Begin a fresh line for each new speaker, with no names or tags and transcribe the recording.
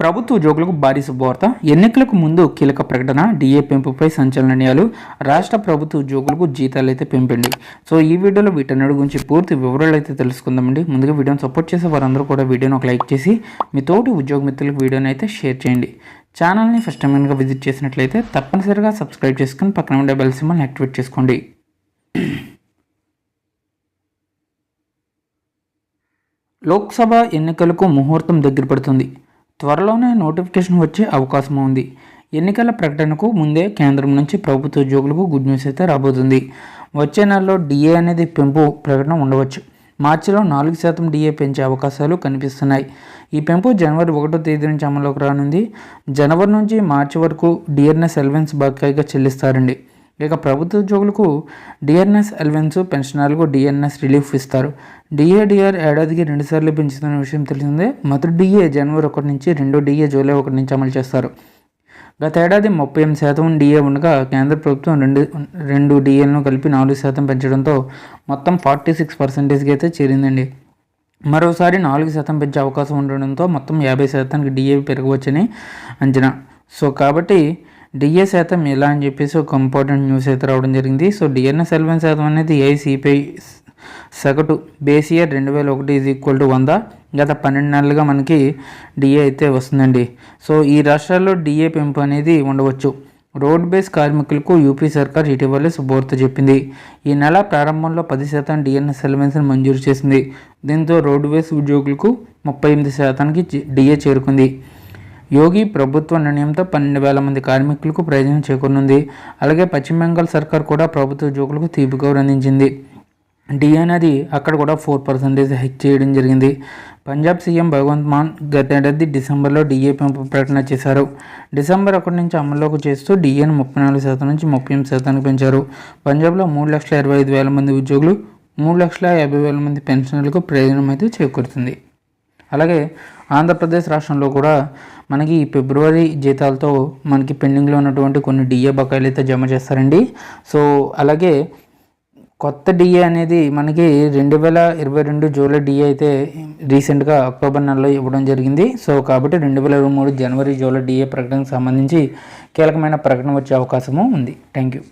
ప్రభుత్వ ఉద్యోగులకు భారీ శుభవార్త. ఎన్నికలకు ముందు కీలక ప్రకటన డిఏ పెంపుపై సంచలనాలు రాష్ట్ర ప్రభుత్వ ఉద్యోగులకు జీతాలు అయితే పెంపండి. సో ఈ వీడియోలో వీటన్నిటి గురించి పూర్తి వివరాలు అయితే తెలుసుకుందామండి. ముందుగా వీడియోని సపోర్ట్ చేసే వారందరూ కూడా వీడియోని ఒక లైక్ చేసి మీ తోటి ఉద్యోగ మిత్రులకు వీడియోని అయితే షేర్ చేయండి. ఛానల్ని ఫస్ట్ టైం కనుక విజిట్ చేసినట్లయితే తప్పనిసరిగా సబ్స్క్రైబ్ చేసుకుని పక్కన ఉండే బెల్ సింబల్ని యాక్టివేట్ చేసుకోండి. లోక్సభ ఎన్నికలకు ముహూర్తం దగ్గర పడుతుంది. త్వరలోనే నోటిఫికేషన్ వచ్చే అవకాశం ఉంది. ఎన్నికల ప్రకటనకు ముందే కేంద్రం నుంచి ప్రభుత్వ ఉద్యోగులకు గుడ్ న్యూస్ అయితే రాబోతుంది. వచ్చే నెలలో డిఏ అనేది పెంపు ప్రకటన ఉండవచ్చు. మార్చిలో నాలుగు శాతం డిఏ పెంచే అవకాశాలు కనిపిస్తున్నాయి. ఈ పెంపు జనవరి ఒకటో తేదీ నుంచి అమల్లోకి రానుంది. జనవరి నుంచి మార్చి వరకు డిఆర్ఎస్ ఎలవెన్స్ బకాయిగా చెల్లిస్తారండి. ఇక ప్రభుత్వ ఉద్యోగులకు డిఎన్ఎస్ అలవెన్స్ పెన్షనర్లకు డిఎన్ఎస్ రిలీఫ్ ఇస్తారు. డిఏడిఆర్ ఏడాదికి రెండుసార్లు పెంచుతున్న విషయం తెలిసిందే. మొదటి డిఏ జనవరి ఒకటి నుంచి రెండో డిఏ జూలై ఒకటి నుంచి అమలు చేస్తారు. గత ఏడాది ముప్పై ఎనిమిది శాతం డిఏ ఉండగా కేంద్ర ప్రభుత్వం రెండు రెండు డిఏలను కలిపి నాలుగు శాతం పెంచడంతో మొత్తం ఫార్టీ సిక్స్ పర్సెంటేజ్కి అయితే చేరిందండి. మరోసారి నాలుగు శాతం పెంచే అవకాశం ఉండడంతో మొత్తం యాభై శాతానికి డిఏ పెరగవచ్చని అంచనా. సో కాబట్టి డిఏ శాతం ఎలా అని చెప్పేసి ఒక ఇంపార్టెంట్ న్యూస్ అయితే రావడం జరిగింది. సో డిఎన్ఎస్ ఎలవెన్ శాతం అనేది ఏఐసిపిఐ సగటు బేస్ ఇయర్ రెండు వేల ఒకటి ఈజ్ ఈక్వల్ టు వంద. గత పన్నెండు నెలలుగా మనకి డిఏ అయితే వస్తుందండి. సో ఈ రాష్ట్రాల్లో డిఏ పెంపు అనేది ఉండవచ్చు. రోడ్ బేస్ కార్మికులకు యూపీ సర్కార్ ఇటీవలే శుభవార్త చెప్పింది. ఈ నెల ప్రారంభంలో పది శాతం డిఎన్ఎస్ ఎలవెన్స్ను మంజూరు చేసింది. దీంతో రోడ్ బేస్ ఉద్యోగులకు ముప్పై ఎనిమిది శాతానికి డిఏ చేరుకుంది. యోగి ప్రభుత్వ నిర్ణయంతో పన్నెండు వేల మంది కార్మికులకు ప్రయోజనం చేకూరనుంది. అలాగే పశ్చిమ బెంగాల్ సర్కార్ కూడా ప్రభుత్వ ఉద్యోగులకు తీపి కౌరు అందించింది డిఏ అనేది అక్కడ కూడా ఫోర్ పర్సెంటేజ్ హైక్ చేయడం జరిగింది. పంజాబ్ సీఎం భగవంత్ మాన్ గతేడాది డిసెంబర్లో డిఏ పెంపు ప్రకటన చేశారు. డిసెంబర్ ఒకటి నుంచి అమల్లోకి చేస్తూ డిఏను ముప్పై నాలుగు శాతం నుంచి ముప్పై ఎనిమిది శాతానికి పెంచారు. పంజాబ్లో మూడు లక్షల ఇరవై ఐదు వేల మంది ఉద్యోగులు మూడు లక్షల యాభై వేల మంది పెన్షనర్లకు ప్రయోజనం అయితే చేకూరుతుంది. అలాగే ఆంధ్రప్రదేశ్ రాష్ట్రంలో కూడా మనకి ఫిబ్రవరి జీతాలతో మనకి పెండింగ్లో ఉన్నటువంటి కొన్ని డిఏ బకాయిలు అయితే జమ చేస్తారండి. సో అలాగే కొత్త డిఏ అనేది మనకి రెండు వేల ఇరవై రెండు జూలై డిఏ అయితే రీసెంట్గా అక్టోబర్ నెలలో ఇవ్వడం జరిగింది. సో కాబట్టి రెండు వేల ఇరవై మూడు జనవరి జూలై డిఏ ప్రకటనకు సంబంధించి కీలకమైన ప్రకటన వచ్చే అవకాశము ఉంది. Thank you